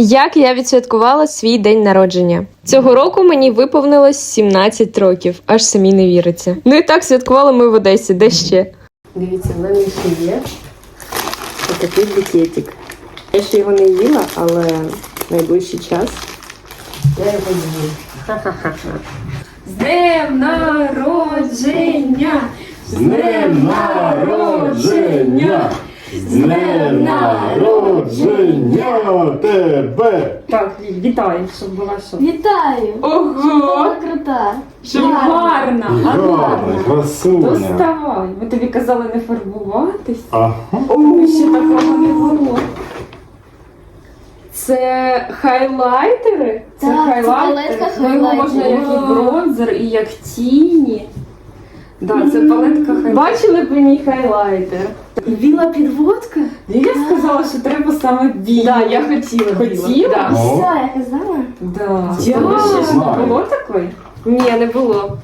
Як я відсвяткувала свій день народження? Цього року мені виповнилось 17 років, аж самі не віриться. Ну і так святкували ми в Одесі, де ще. Дивіться, в мене ще є отакий букетик. Я ще його не їла, але найближчий час я його з'їм. Ха-ха-ха. З днем народження! З днем народження! З днем народження тебе! Так, вітаю, щоб була що. Вітаю! Ого! Була крута! Щоб гарна, Гарна, красуня! Доставай. Ми тобі казали не фарбуватись. Ага. О, ще такого не було. Це хайлайтери? Так, це палетка Ну, його можна як і бронзер, і як тіні. Да, це палетка хайлайтер. Бачили б ви мій хайлайтер? Біла підводка? Я сказала, що треба саме білий. Да, я хотіла Хотіла? Да. О. Все, я казала. Да. Це Тебе ще ж знаю. не було такої? Ні, не було.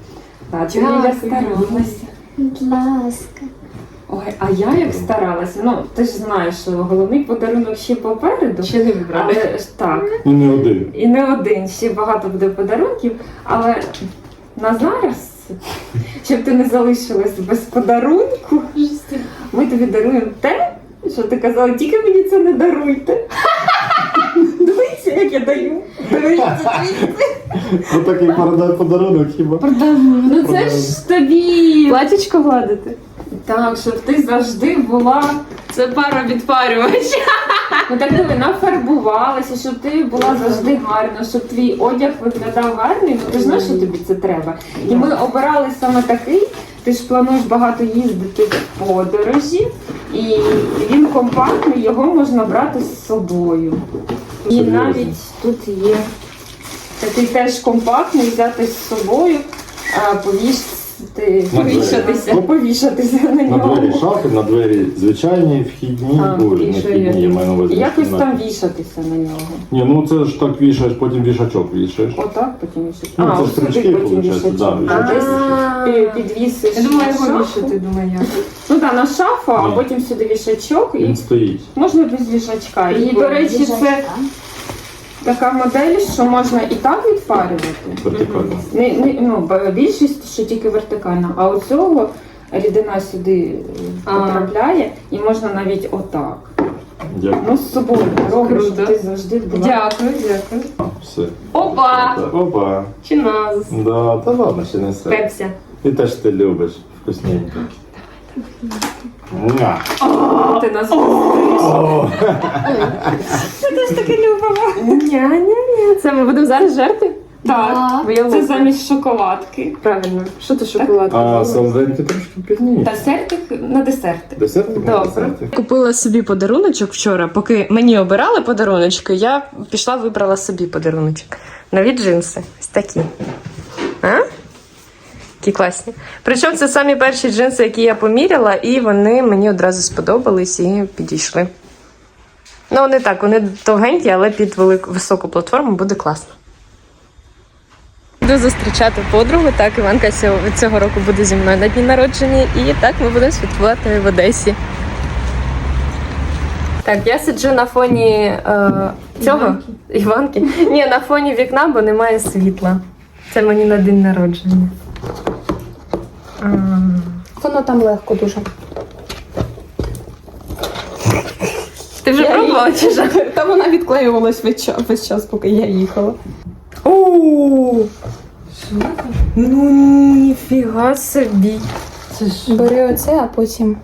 Так, ти Дякую. Старалася. Будь ласка. Ой, а я як старалася. Ну, ти ж знаєш, що головний подарунок ще попереду. Ще не вибрали. Але ж так. І не один. І не один, ще багато буде подарунків, але на зараз, щоб ти не залишилась без подарунку, ми тобі даруємо те, що ти казала, тільки мені це не даруйте. Дивіться, як я даю. Дивіться, дивіться. Ось такий подарунок подарунок хіба. Ну це ж тобі. Платічко гладити. Так, щоб ти завжди була. Це пара відпарювач. Ну так диви, нафарбувалася, щоб ти була завжди гарна, щоб твій одяг виглядав гарний. Ну ти ж знаєш, що тобі це треба. І ми обирали саме такий. Ти ж плануєш багато їздити в подорожі, і він компактний, його можна брати з собою. І навіть тут є такий теж компактний, взяти з собою, а, повісити, На двері. повішатися, Ну, повішатися на На двері шафи, на двері звичайні, вхідні, А, боже, і не що вхідні, я маю на увазі. Якось на- там вішатися на нього. Ні, ну це ж так вішаєш, потім вішачок вішаєш. Отак потім вішати. Ну, а, це ось стрічки, сюди потім виходить, вішати. да, а вішати. десь підвісиш. Я думала на його шафу. вішати, думаю я. Ну так, на шафу, а Ні. потім сюди вішачок і Він стоїть. можна без вішачка. І, до речі, це. Така модель, що можна і так відпарювати. Вертикально. Не, не, ну, більшість, що тільки вертикально, а у цього рідина сюди е, А. потрапляє і можна навіть отак. Дякую. Ну, з собою робиш, Круто. щоб ти завжди була. Дякую, дякую. Все. Опа! Опа. Чи нас? Да, та ладно, ще не все. Пепся. Ти теж ти любиш. Вкусненько. Муа. Ти нас О, Ня-ня-ня. Це ми будемо зараз жерти? Так, Бо це замість шоколадки. Правильно. Що ти шоколадка? А солоденькі трошки пізніше. Десертик на десертик. Десерти? Добре. Десерти. Купила собі подаруночок вчора, поки мені обирали подаруночки, я пішла вибрала собі подаруночок. Нові джинси. Ось такі. А? Які класні. Причому це самі перші джинси, які я поміряла, і вони мені одразу сподобались і підійшли. Ну, вони так, вони довгенькі, але під велику високу платформу буде класно. Буду зустрічати подругу. Так, Іванка цього, року буде зі мною на дні народження, і так ми будемо святкувати в Одесі. Так, я сиджу на фоні е, цього Іванки. Ні, на фоні вікна, бо немає світла. Це мені на день народження. Воно там легко дуже. Ти вже пробувала чи ж? Та вона відклеювалась весь час, весь час, поки я їхала. О! Ну ніфіга собі. Бери оце, а потім.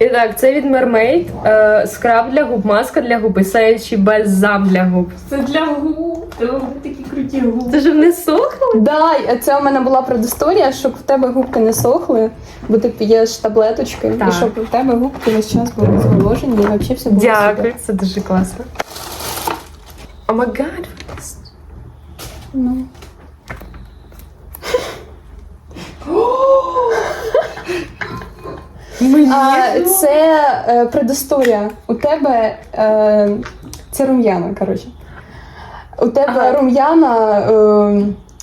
І так, це від Mermaid. Е, скраб для губ, маска для губ і сяючий бальзам для губ. Це для губ. Такі круті губи. Це ж не сохло? Да, це у мене була предісторія, щоб в тебе губки не сохли, бо ти п'єш таблеточки, Так. і щоб у тебе губки весь час були зволожені, і взагалі все було Дякую, супер. це дуже класно. О май гад. Ну. А, це е, предісторія. У тебе е, це рум'яна, коротше. У тебе Ага. рум'яна е,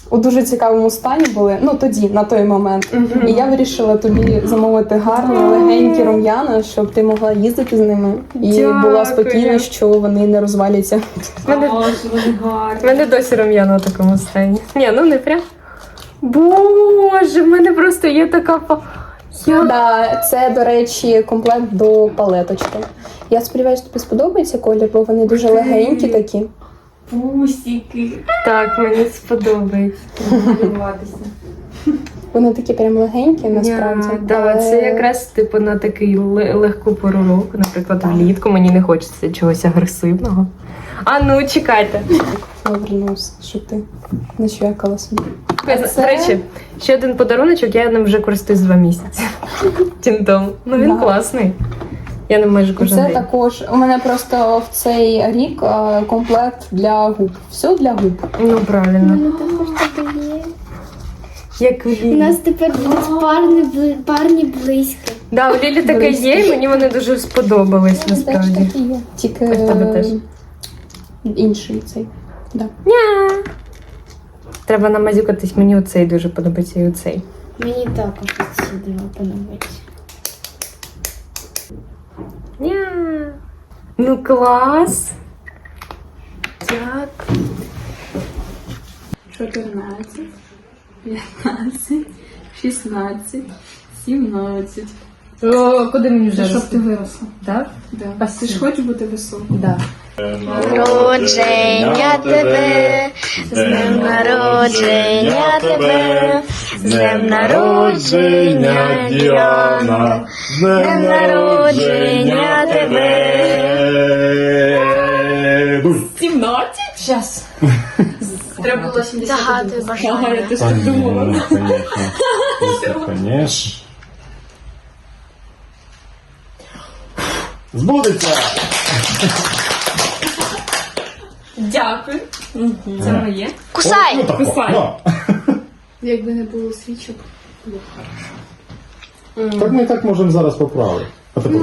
у дуже цікавому стані були. Ну тоді, на той момент. І я вирішила тобі замовити гарні, легенькі рум'яна, щоб ти могла їздити з ними і була спокійна, що вони не розваляться. В мене, мене досі рум'яна в такому стані. Ні, ну не прям. Боже, в мене просто є така. Да, це, до речі, комплект до палеточки. Я сподіваюся, тобі сподобається колір, бо вони дуже легенькі такі. Пусіки. Так, мені сподобається. Малюватися. Вони такі прям легенькі, насправді. Я, да, але- Це якраз типу на такий ле- легку пору року. Наприклад, влітку мені не хочеться чогось агресивного. А ну, чекайте. Повернувся, щоб ти не чвякала собі. До речі, ще один подаруночок, я ним вже користуюсь два місяці. Тінтом. Ну він Да. класний. Я ним майже кожен Це день. також у мене просто в цей рік е, комплект для губ. Все для губ. Ну правильно. також таке є. Як у У Лілі. нас тепер будуть парні, бли- парні близько. Да, у Лілі таке є, і мені вони дуже сподобались Теж насправді. такі є. Тільки в тебе теж. Інший цей. Да. Ня. Треба намазюкатись, мені оцей дуже подобається і оцей. Мені також ці два подобаються. Ня. Ну клас. Дякую. 14, 15, 16, 17. О, куди мені вже? Щоб ти виросла. Так? Да. Ти ж хочеш бути високою? Да. Народження тебе, з днем народження тебе, з днем народження, Діана, з днем народження тебе. 17? Щас. Треба було 70. Загадуй бажання. ти ж так думала. Ну, конечно. Это, конечно. Збудеться! Дякую. Це моє. Кусай! Ну, так, Кусай. Якби не було свічок. Так ми так можемо зараз поправити. А тепер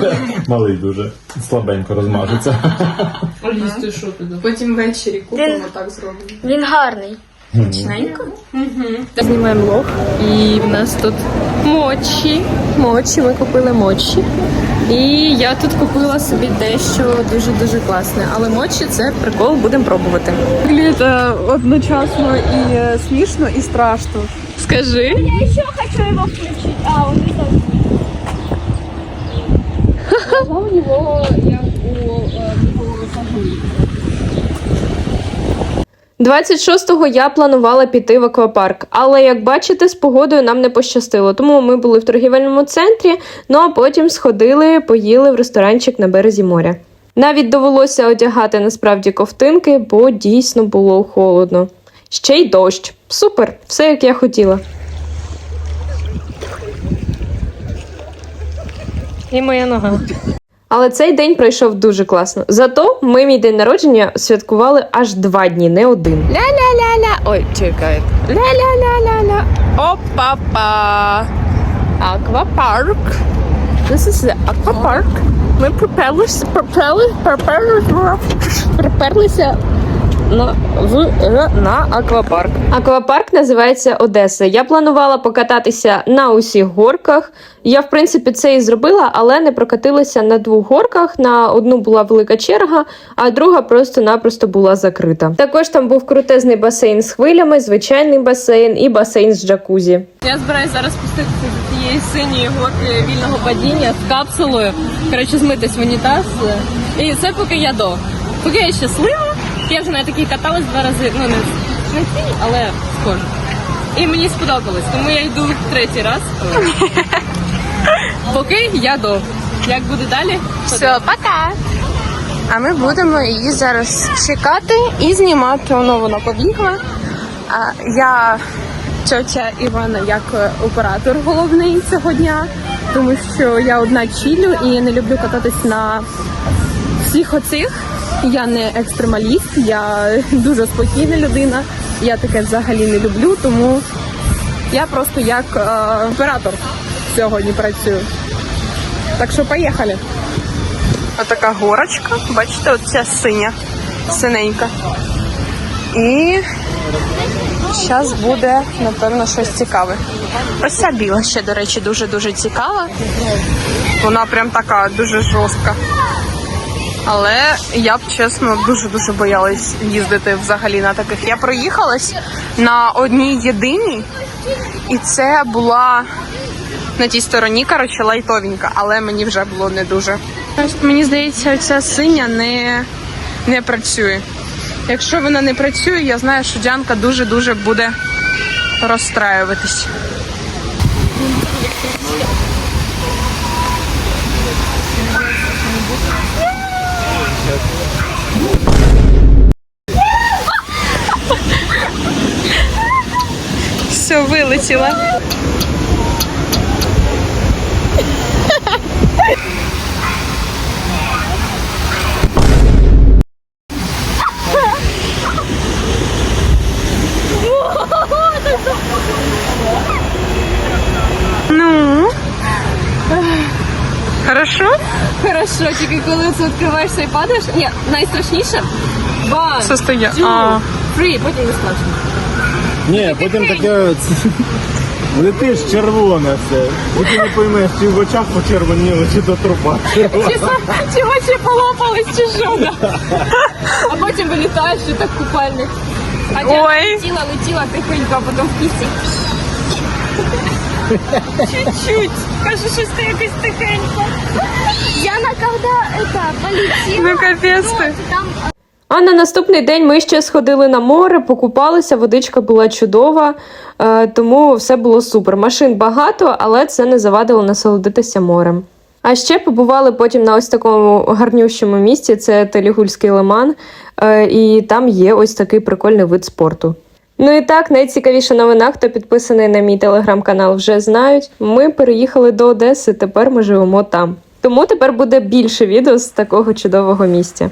так. Малий дуже слабенько розмажеться. Ти що туди? Потім ввечері купимо, так зробимо. Він гарний. Знімаємо влог, і в нас тут мочі. Мочі, ми купили мочі. І я тут купила собі дещо дуже-дуже класне. Але мочі це прикол, будемо пробувати. Выглядит э, одночасно и э, смешно, и страшно. Скажи. Еще хочу его включить. А, он не знаю. у него, як у э, 26-го я планувала піти в аквапарк, але як бачите, з погодою нам не пощастило. Тому ми були в торгівельному центрі, ну а потім сходили, поїли в ресторанчик на березі моря. Навіть довелося одягати насправді ковтинки, бо дійсно було холодно. Ще й дощ. Супер, все як я хотіла. І моя нога. Але цей день пройшов дуже класно. Зато ми мій день народження святкували аж два дні, не один. Ля-ля-ля-ля. Ой, чекай. Ля-ля-ля-ля-ля. Опа-па. Аквапарк. This is the аквапарк. Ми приперлися, приперлися, приперлися, приперлися на, в, на аквапарк. Аквапарк називається Одеса. Я планувала покататися на усіх горках. Я, в принципі, це і зробила, але не прокатилася на двох горках. На одну була велика черга, а друга просто-напросто була закрита. Також там був крутезний басейн з хвилями, звичайний басейн і басейн з джакузі. Я збираюся зараз спуститися до цієї синьої горки вільного падіння з капсулою. Коротше, змитись в унітаз. І це поки я до. Поки я щаслива. Я вже на такій каталась два рази. Ну не, не цій, але схоже. І мені сподобалось, тому я йду третій раз. Поки я до. Як буде далі? Все, пока. А ми будемо її зараз чекати і знімати. Воно вона побігла. А я тьотя Івана як оператор головний цього дня, тому що я одна чілю і не люблю кататись на всіх оцих. Я не екстремаліст, я дуже спокійна людина. Я таке взагалі не люблю, тому я просто як е, оператор сьогодні працюю. Так що поїхали. Отака горочка, бачите, оця синя, синенька. І зараз буде, напевно, щось цікаве. Ось ця біла ще, до речі, дуже-дуже цікава. Вона прям така дуже жорстка. Але я б чесно дуже-дуже боялась їздити взагалі на таких. Я проїхалась на одній єдиній, і це була на тій стороні, коротше, лайтовенька, але мені вже було не дуже. Мені здається, ця синя не, не працює. Якщо вона не працює, я знаю, що Діанка дуже-дуже буде розстраюватись. Все, вилетіла. Ну. Хорошо? Хорошо, тільки коли це відкриваєшся і падаєш. Ні, найстрашніше. One, Состоя. two, А. three, потім не страшно. Ні, потім таке летиш червоне все. Потім не поймеш, чи в очах почервоніло, чи до трупа. Чи очі полопались, чи що? да? А потім вилітаєш і так купальник. А я Ой. летіла, летіла тихенько, а потім в кісті. Чуть-чуть. Кажу, щось ти якось тихенько. Яна, когда это полетела, Ну капець ти. там А на наступний день ми ще сходили на море, покупалися, водичка була чудова, е, тому все було супер. Машин багато, але це не завадило насолодитися морем. А ще побували потім на ось такому гарнющому місці. Це Телігульський лиман, е, і там є ось такий прикольний вид спорту. Ну і так, найцікавіша новина, хто підписаний на мій телеграм-канал, вже знають. Ми переїхали до Одеси, тепер ми живемо там. Тому тепер буде більше відео з такого чудового місця.